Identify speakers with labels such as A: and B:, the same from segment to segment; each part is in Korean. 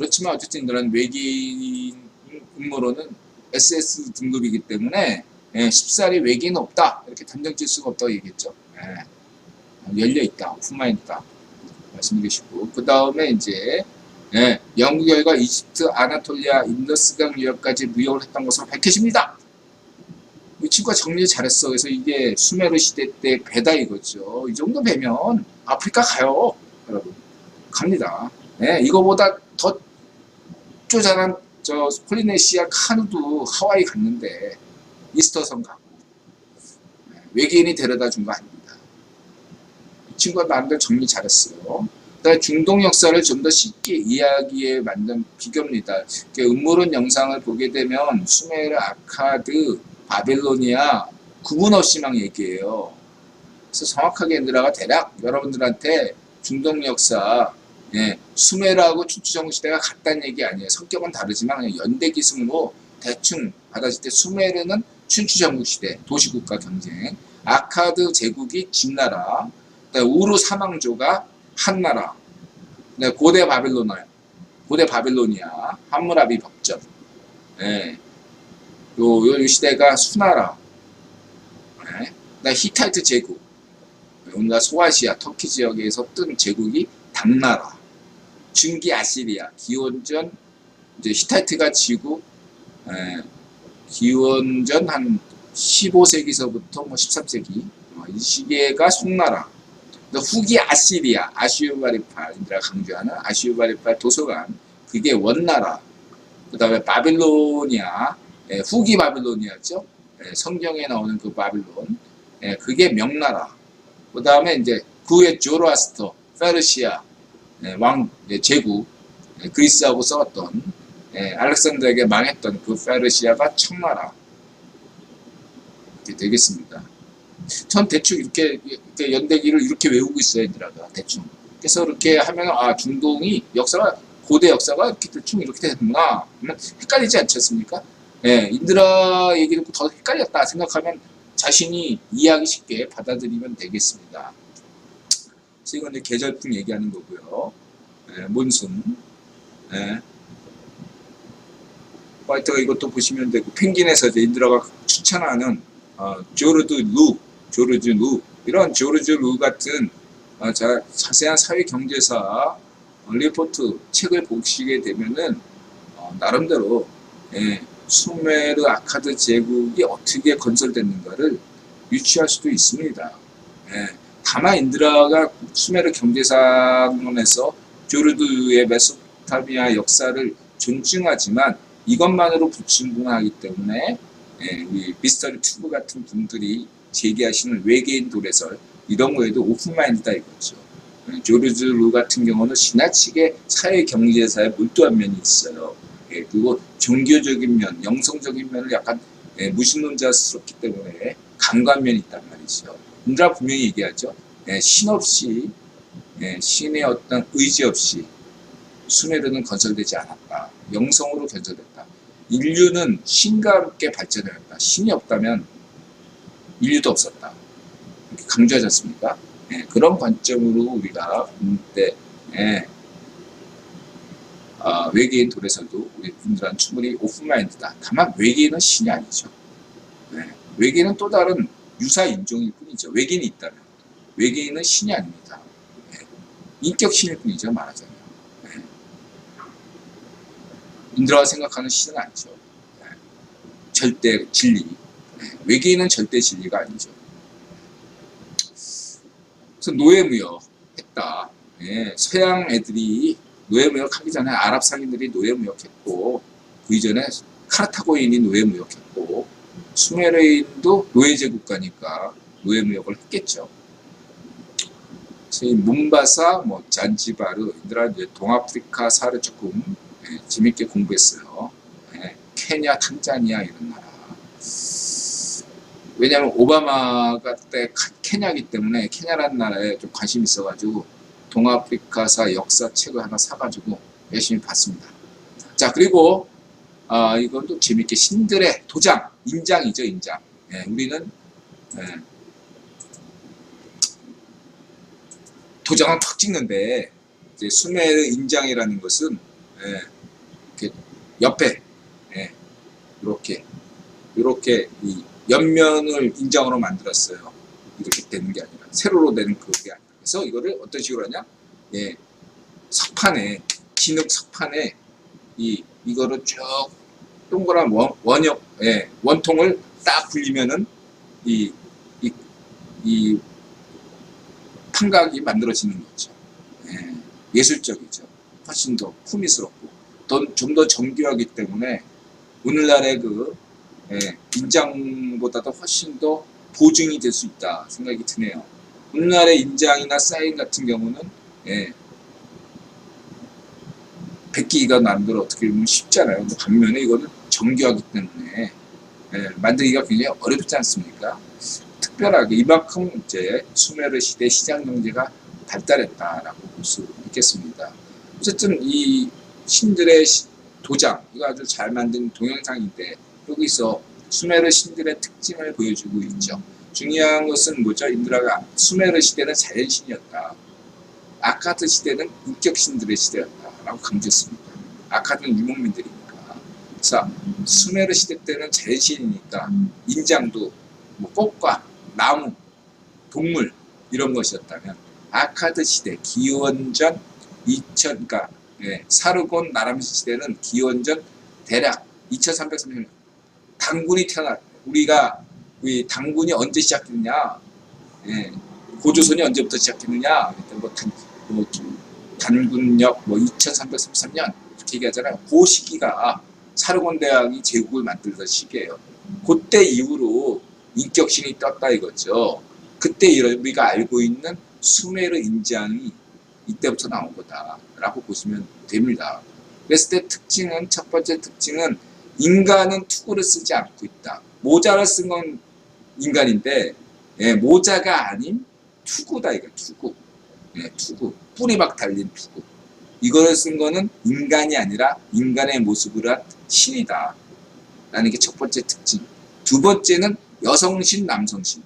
A: 그렇지만 어쨌든 이런 외계인 음모론은 SS 등급이기 때문에 예, 쉽사리 외계인 없다 이렇게 단정 질 수가 없다고 얘기했죠. 예, 열려 있다, 오픈마인드다 말씀드리시고 그 다음에 이제 예, 영국 열과 이집트, 아나톨리아, 인더스강 유역까지 무역을 했던 것으로 밝혀집니다. 이 친구가 정리 잘했어. 그래서 이게 수메르 시대 때 배다 이거죠. 이 정도 배면 아프리카 가요, 여러분. 갑니다. 예, 이거보다 더 쪼잔한 저 폴리네시아 카누도 하와이 갔는데 이스터선 가고 예, 외계인이 데려다 준 거 아닙니다. 이 친구가 나름대로 정리 잘했어요. 그다음에 중동 역사를 좀 더 쉽게 이야기에 만든 비교입니다. 음모론 영상을 보게 되면 수메르, 아카드, 바빌로니아 구분 없이 막 얘기해요. 그래서 정확하게 엔드라가 대략 여러분들한테 중동 역사 예, 수메르하고 춘추전국 시대가 같다는 얘기 아니에요. 성격은 다르지만 그냥 연대 기승으로 대충 받아질 때 수메르는 춘추전국 시대 도시국가 경쟁, 아카드 제국이 진나라, 우루 사망조가 한나라, 고대 바빌로나, 고대 바빌로니아, 함무라비 법전, 예, 요, 요 시대가 수나라, 예, 히타이트 제국, 우리나라 소아시아, 터키 지역에서 뜬 제국이 당나라, 중기 아시리아, 기원전 이제 히타이트가 지고 에, 기원전 한 15세기서부터 뭐 13세기. 어, 이 시기가 송나라, 또 후기 아시리아, 인들아 강조하는 아슈바리팔 도서관, 그게 원나라, 그 다음에 바빌로니아, 예, 후기 바빌로니아죠. 예, 성경에 나오는 그 바빌론, 예, 그게 명나라. 그 다음에 이제 그 후에 조로아스터, 페르시아, 예, 왕 예, 제국, 예, 그리스하고 싸웠던 예, 알렉산더에게 망했던 그 페르시아가 청나라. 이렇게 되겠습니다. 전 대충 이렇게, 이렇게 연대기를 이렇게 외우고 있어요, 얘들아가 대충. 그래서 이렇게 하면 아 중동이 역사가 고대 역사가 이렇게 대충 이렇게 되는구나. 그러면 헷갈리지 않지 않습니까? 예, 인드라 얘기 듣고 더 헷갈렸다 생각하면 자신이 이해하기 쉽게 받아들이면 되겠습니다. 이건 이제 계절풍 얘기하는 거고요. 예, 몬순. 예. 화이트가 이것도 보시면 되고 펭귄에서 이제 인드라가 추천하는 어, 조르드 루, 조르드 루 이런 조르드 루 같은 어, 자, 자세한 사회 경제사 어, 리포트 책을 보시게 되면은 어, 나름대로 예, 수메르 아카드 제국이 어떻게 건설됐는가를 유추할 수도 있습니다. 예, 다만 인드라가 수메르 경제상론에서 조르드의 메소포타미아 역사를 존중하지만 이것만으로 불충분하기 때문에 예, 미스터리 튜브 같은 분들이 제기하시는 외계인 도래설 이런 거에도 오픈마인드다 이거죠. 예, 조르드 루 같은 경우는 지나치게 사회 경제사에 몰두한 면이 있어요. 예, 그리고 종교적인 면, 영성적인 면을 약간 예, 무신론자스럽기 때문에 강관면이 있단 말이죠. 인드라 분명히 얘기하죠. 예, 신 없이 예, 신의 어떤 의지 없이 수메르는 건설되지 않았다. 영성으로 건설됐다. 인류는 신과 함께 발전해왔다. 신이 없다면 인류도 없었다. 이렇게 강조하지 않습니까? 예, 그런 관점으로 우리가 볼때 예, 아, 외계인 도래설도 우리 분들한 충분히 오픈마인드다. 다만 외계인은 신이 아니죠. 예, 외계인은 또 다른 유사 인종일 뿐이죠. 외계인이 있다면 외계인은 신이 아닙니다. 예, 인격 신일 뿐이죠. 말하자면. 예. 인드라가 생각하는 신은 아니죠. 예, 절대 진리. 예, 외계인은 절대 진리가 아니죠. 그래서 노예무역 했다. 예, 서양 애들이 노예무역 하기 전에 아랍 상인들이 노예무역했고 그 이전에 카르타고인이 노예무역했고 수메르인도 노예제 국가니까 노예 무역을 했겠죠. 그래서 이 문바사, 뭐 잔지바르, 이들아 이제 동아프리카 사를 조금 예, 재밌게 공부했어요. 예, 케냐, 탄자니아 이런 나라. 왜냐하면 오바마가 때 카- 케냐기 때문에 케냐라는 나라에 좀 관심 있어가지고 동아프리카사 역사책을 하나 사가지고 열심히 봤습니다. 자 그리고 아 이건 또 재밌게 신들의 도장 인장이죠 인장. 예, 우리는 예, 도장을 탁 찍는데 이제 수메르 인장이라는 것은 예, 이렇게 옆에 예, 이렇게 이렇게 이 옆면을 인장으로 만들었어요. 이렇게 되는 게 아니라 세로로 되는 그게 아니라 그래서 이거를 어떤 식으로 하냐? 예, 석판에 진흙 석판에 이 이거를 쭉 동그란 원, 원역 예, 원통을 딱 굴리면은 이, 이, 이 판각이 만들어지는 거죠. 예, 예술적이죠. 훨씬 더 품위스럽고 좀 더 정교하기 때문에 오늘날의 그 예, 인장보다도 훨씬 더 보증이 될 수 있다 생각이 드네요. 오늘날의 인장이나 사인 같은 경우는 예, 베끼기가 남들 어떻게 보면 쉽잖아요. 반면에 이거는 정교하기 때문에 예, 만들기가 굉장히 어렵지 않습니까? 특별하게 이만큼 이제 수메르 시대 시장 경제가 발달했다라고 볼 수 있겠습니다. 어쨌든 이 신들의 시- 도장 이거 아주 잘 만든 동영상인데 여기서 수메르 신들의 특징을 보여주고 있죠. 중요한 것은 뭐죠? 인드라가 수메르 시대는 자연신이었다. 아카드 시대는 인격 신들의 시대였다라고 강조했습니다. 아카드는 유목민들이니까. 그래서 수메르 시대 때는 자연신이니까 인장도 뭐 꽃과 나무, 동물 이런 것이었다면 아카드 시대 기원전 2000 그러니까 예, 사르곤 나람시 시대는 기원전 대략 2330년 당군이 태어나 우리가 이 당군이 언제 시작됐냐 예, 고조선이 언제부터 시작했느냐 뭐, 단, 뭐 단군역 뭐 2333년 이렇게 얘기하잖아요. 그 시기가 사르곤 대왕이 제국을 만들던 시기예요 그때 이후로 인격신이 떴다 이거죠 그때 우리가 알고 있는 수메르 인장이 이때부터 나온 거다라고 보시면 됩니다. 그랬을 때 특징은 첫 번째 특징은 인간은 투구를 쓰지 않고 있다. 모자를 쓴 건 인간인데 예, 모자가 아닌 투구다 이거 투구. 예, 투구. 뿌리 막 달린 투구. 이거를 쓴 거는 인간이 아니라 인간의 모습을 한 신이다. 라는 게 첫 번째 특징. 두 번째는 여성신, 남성신.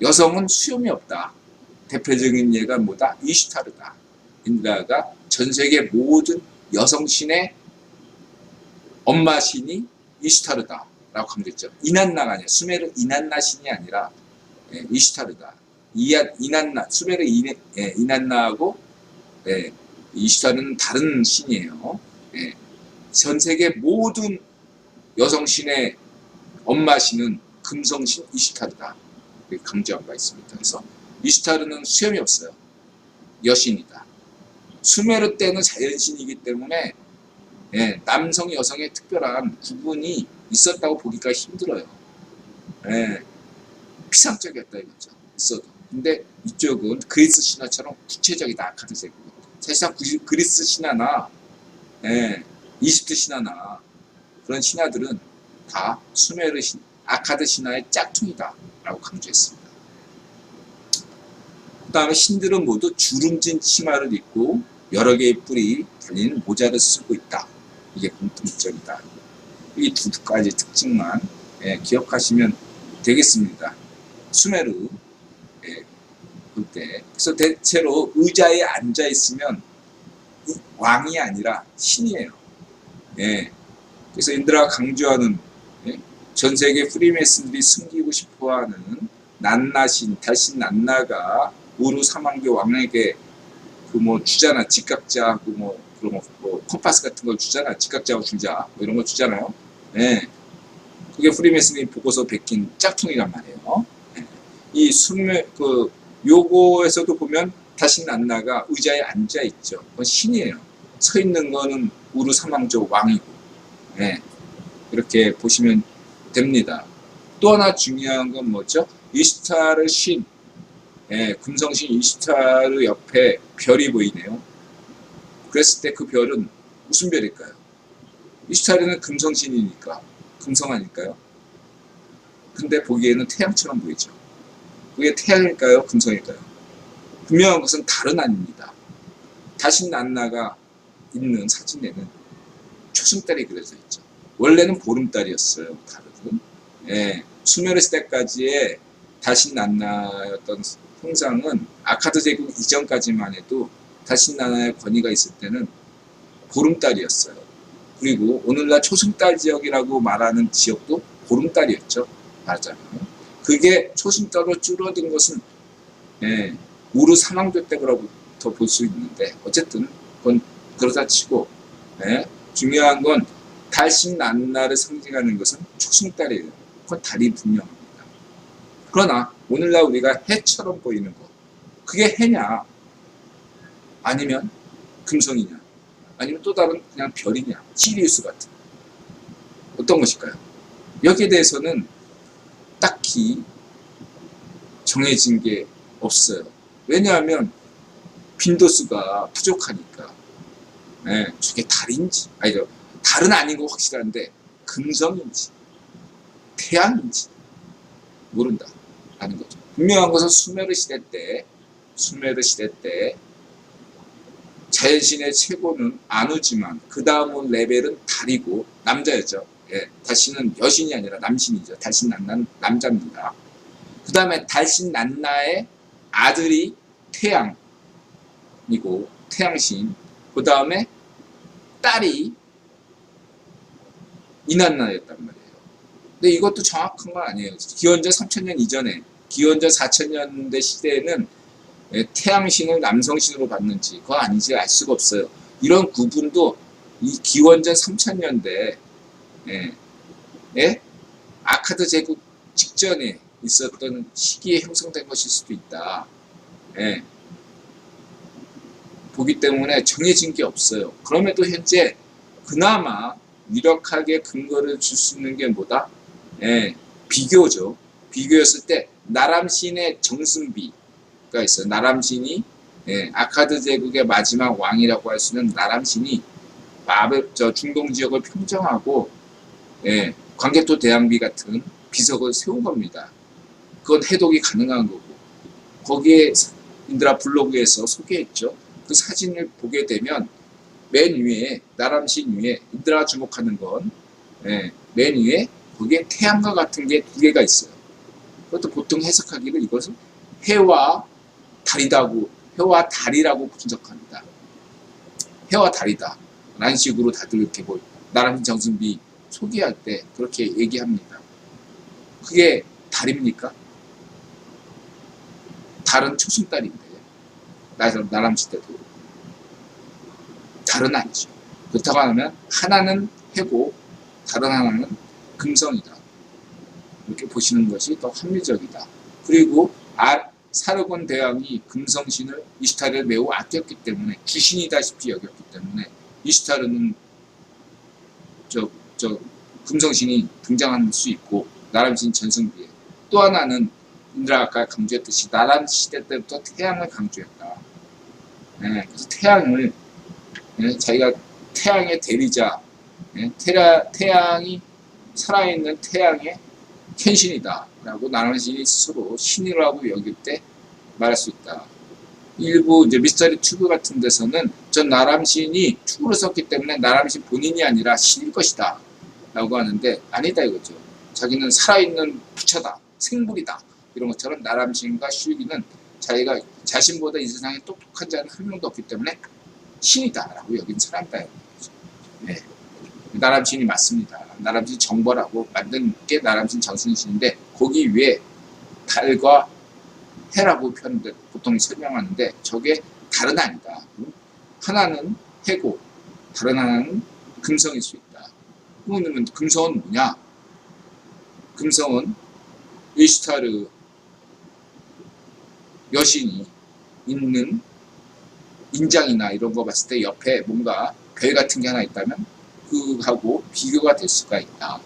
A: 여성은 수염이 없다. 대표적인 예가 뭐다? 이슈타르다. 인드라가 전 세계 모든 여성신의 엄마 신이 이슈타르다. 라고 강조했죠. 이난나가 아니야. 수메르 이난나 신이 아니라 예, 이슈타르다. 이야, 이난나, 수메르 이네, 예, 이난나하고 예, 이슈타르는 다른 신이에요. 예, 전 세계 모든 여성 신의 엄마 신은 금성 신 이슈타르다. 이렇게 강조한 바 있습니다. 그래서 이슈타르는 수염이 없어요. 여신이다. 수메르 때는 자연신이기 때문에 예, 남성 여성의 특별한 구분이 있었다고 보기가 힘들어요. 예, 피상적이었다 이거죠. 있어도. 근데 이쪽은 그리스 신화처럼 구체적이다 아카드 제국. 사실상 구- 그리스 신화나 예, 이집트 신화나 그런 신화들은 다 수메르 신, 아카드 신화의 짝퉁이다 라고 강조했습니다. 그 다음에 신들은 모두 주름진 치마를 입고 여러 개의 뿔이 달린 모자를 쓰고 있다. 이게 공통점이다. 이 두 가지 특징만 예, 기억하시면 되겠습니다. 수메르 예, 볼때 그래서 대체로 의자에 앉아 있으면 이 왕이 아니라 신이에요. 예, 그래서 인드라가 강조하는 예, 전 세계 프리메이슨들이 숨기고 싶어하는 난나신, 달신 난나가 우루 사망교 왕에게 그 뭐 주잖아 직각자하고 뭐 그런 거, 뭐 컴파스 같은 걸 주잖아 직각자하고 주자 뭐 이런 거 주잖아요. 예. 그게 프리메이슨이 보고서 베낀 짝퉁이란 말이에요. 예. 이 수메 그 요거에서도 보면 다시 난나가 의자에 앉아 있죠. 그건 신이에요. 서 있는 거는 우루 사망조 왕이고, 예. 이렇게 보시면 됩니다. 또 하나 중요한 건 뭐죠? 이스타르 신, 예, 금성신 이스타르 옆에 별이 보이네요. 그랬을 때 그 별은 무슨 별일까요? 이스타르는 금성신이니까 금성 아닐까요? 근데 보기에는 태양처럼 보이죠. 그게 태양일까요? 금성일까요? 분명한 것은 달은 아닙니다. 다신 난나가 있는 사진에는 초승달이 그려져 있죠. 원래는 보름달이었어요. 달은. 예, 수메르 시대까지의 다신 난나였던 형상은 아카드 제국 이전까지만 해도 다신 난나의 권위가 있을 때는 보름달이었어요. 그리고 오늘날 초승달 지역이라고 말하는 지역도 보름달이었죠. 말하자면. 그게 초승달로 줄어든 것은 예, 우르 사망조 때부터 볼 수 있는데 어쨌든 그건 그러다 치고 예, 중요한 건 달신 난날을 상징하는 것은 초승달이에요. 그건 달이 분명합니다. 그러나 오늘날 우리가 해처럼 보이는 것 그게 해냐 아니면 금성이냐 아니면 또 다른 그냥 별이냐 시리우스 같은 어떤 것일까요? 여기에 대해서는 딱히 정해진 게 없어요. 왜냐하면 빈도수가 부족하니까 예, 저게 달인지 아니죠 달은 아닌 거 확실한데 금성인지 태양인지 모른다 라는 거죠. 분명한 것은 수메르 시대 때 수메르 시대 때 자연신의 최고는 아누지만 그 다음 레벨은 달이고 남자였죠. 예, 달신은 여신이 아니라 남신이죠. 달신 난나는 남자입니다. 그 다음에 달신 난나의 아들이 태양이고 태양신. 그 다음에 딸이 이난나였단 말이에요. 근데 이것도 정확한 건 아니에요. 기원전 3000년 이전에 기원전 4000년대 시대에는 예, 태양신을 남성신으로 봤는지 그거 아닌지 알 수가 없어요. 이런 구분도 이 기원전 3000년대 예, 예? 아카드 제국 직전에 있었던 시기에 형성된 것일 수도 있다. 예. 보기 때문에 정해진 게 없어요. 그럼에도 현재 그나마 유력하게 근거를 줄 수 있는 게 뭐다? 예, 비교죠. 비교였을 때 나람신의 정승비가 있어요. 나람신이 예, 아카드 제국의 마지막 왕이라고 할 수 있는 나람신이 마블 저 중동 지역을 평정하고 예, 광개토 대항비 같은 비석을 세운 겁니다. 그건 해독이 가능한 거고 거기에 인드라 블로그에서 소개했죠. 그 사진을 보게 되면 맨 위에 나람신 위에 인드라 주목하는 건 예, 맨 위에 거기에 태양과 같은 게 두 개가 있어요. 그것도 보통 해석하기를 이것은 해와 달이다고 해와 달이라고 분석합니다. 해와 달이다. 라는 식으로 다들 이렇게 뭐 나람신 정승비 소개할 때 그렇게 얘기합니다. 그게 달입니까? 달은 초승달인데 나람- 나람시 때도 달은 아니죠. 그렇다고 하면 하나는 해고 다른 하나는 금성이다. 이렇게 보시는 것이 더 합리적이다. 그리고 아, 사르곤 대왕이 금성신을 이슈타르를 매우 아꼈기 때문에 귀신이다시피 여겼기 때문에 이슈타르는 저, 저 금성신이 등장할 수 있고 나람신 전승비에 또 하나는 인드라 아까 강조했듯이 나람 시대 때부터 태양을 강조했다. 예, 그래서 태양을 예, 자기가 태양의 대리자, 예, 태라, 태양이 살아있는 태양의 현신이다라고 나람신이 스스로 신이라고 여길 때 말할 수 있다. 일부 이제 미스터리 튜브 같은 데서는 전 나람신이 축으로 썼기 때문에 나람신 본인이 아니라 신일 것이다 라고 하는데 아니다 이거죠. 자기는 살아있는 부처다, 생물이다 이런 것처럼 나람신과 슈기는 자기가 자신보다 이 세상에 똑똑한 자는 한 명도 없기 때문에 신이다라고 여긴 사람다. 네. 나람신이 맞습니다. 나람신 정벌하고 만든 게 나람신 정신신인데 거기 위에 달과 해라고 표현을 보통 설명하는데 저게 달은 아니다. 하나는 해고 다른 하나는 금성일 수 있다. 그러면 금성은 뭐냐? 금성은 이슈타르 여신이 있는 인장이나 이런 거 봤을 때 옆에 뭔가 별 같은 게 하나 있다면 그하고 비교가 될 수가 있다.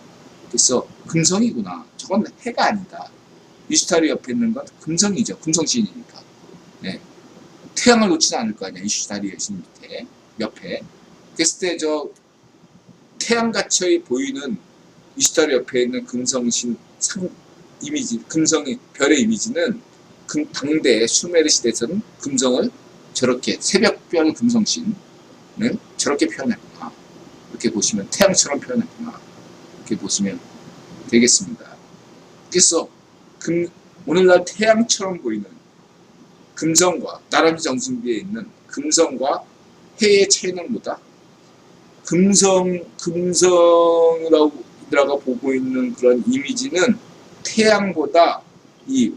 A: 그래서 금성이구나. 저건 해가 아니다. 이슈타르 옆에 있는 건 금성이죠. 금성신이니까. 네. 태양을 놓지는 않을 거 아니야. 이슈타르 여신 밑에 옆에. 그랬을 때 저 태양같이 보이는 이슈타르 옆에 있는 금성신 상 이미지, 금성의 별의 이미지는 금, 당대 수메르 시대에서는 금성을 저렇게 새벽별 금성신 네? 저렇게 표현했구나. 이렇게 보시면 태양처럼 표현했구나. 이렇게 보시면 되겠습니다. 그래서 금, 오늘날 태양처럼 보이는 금성과 나람쥐 정승비에 있는 금성과 해의 차이는 뭐다? 금성 금성이라고 보고 있는 그런 이미지는 태양보다 이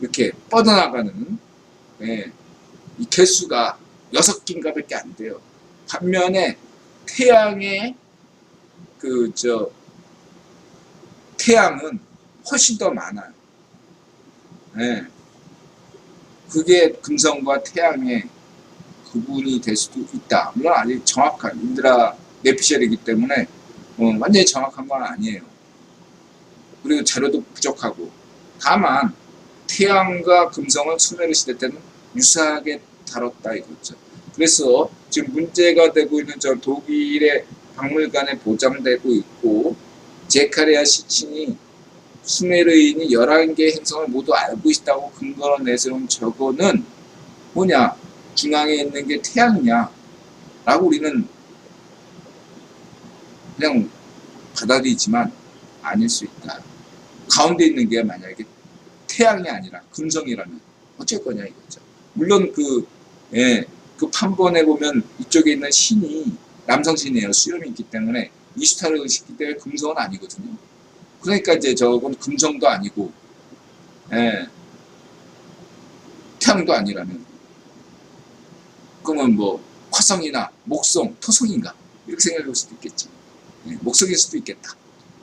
A: 이렇게 뻗어나가는 예, 이 개수가 여섯 개인가 밖에 안 돼요. 반면에 태양의 그 저 태양은 훨씬 더 많아요. 예. 그게 금성과 태양의 구분이 될 수도 있다. 물론 아직 정확한 인드라 내피셜이기 때문에 어, 완전히 정확한 건 아니에요. 그리고 자료도 부족하고 다만 태양과 금성은 수메르 시대 때는 유사하게 다뤘다 이거죠. 그래서 지금 문제가 되고 있는 저 독일의 박물관에 보장되고 있고 제카리아 시친이 수메르인이 11개의 행성을 모두 알고 있다고 근거로 내세운 저거는 뭐냐 중앙에 있는 게 태양이냐 라고 우리는 그냥 받아들이지만 아닐 수 있다. 가운데 있는 게 만약에 태양이 아니라 금성이라면 어쩔 거냐 이거죠. 물론 그, 예, 그 판본에 보면 이쪽에 있는 신이 남성 신이에요. 수염이 있기 때문에 이슈타를 의식기 때문에 금성은 아니거든요. 그러니까 이제 저건 금성도 아니고, 예, 태양도 아니라면, 그러면 뭐 화성이나 목성, 토성인가 이렇게 생각할 수도 있겠죠. 예, 목성일 수도 있겠다.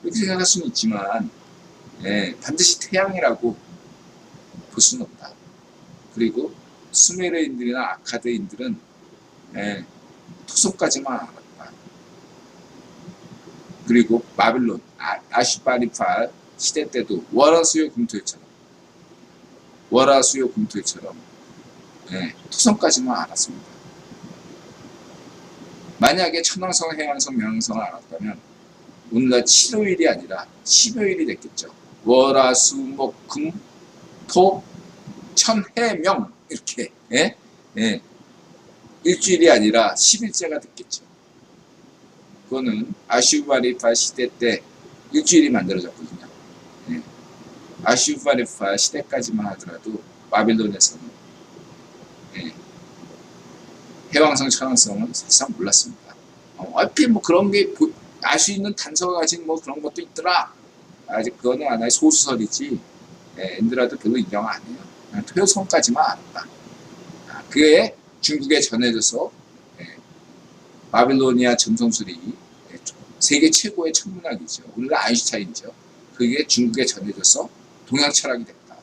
A: 이렇게 생각할 수는 있지만, 예, 반드시 태양이라고 볼 수는 없다. 그리고 수메르인들이나 아카드인들은 예, 토성까지만 알았다. 그리고 바빌론, 아, 아슈바리팔 시대 때도 월화수요 금토일처럼 월화수요 금토일처럼 예, 토성까지만 알았습니다. 만약에 천왕성, 해왕성, 명왕성을 알았다면 오늘날 7호일이 아니라 10여일이 됐겠죠. 월화 수 목 금 토, 천, 해, 명 이렇게 예? 예. 일주일이 아니라 10일째가 됐겠죠. 그거는 아슈바리파 시대 때 일주일이 만들어졌거든요. 예. 아슈바리파 시대까지만 하더라도 바빌론에서는 예. 해왕성, 천왕성은 사실상 몰랐습니다. 어, 얼핏 뭐 그런 게 알 수 있는 단서가 가진 뭐 그런 것도 있더라. 아직 그거는 하나의 소수설이지. 예, 엔드라도 별로 인정 안 해요. 토요성까지만 알았다. 아, 그게 중국에 전해져서 예, 바빌로니아 점성술이 예, 세계 최고의 천문학이죠. 오늘날 아인슈타인이죠. 그게 중국에 전해져서 동양 철학이 됐다.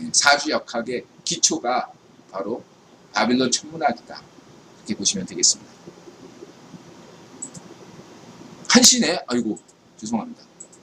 A: 예, 사주역학의 기초가 바로 바빌론 천문학이다. 이렇게 보시면 되겠습니다. 한시네? 아이고 죄송합니다.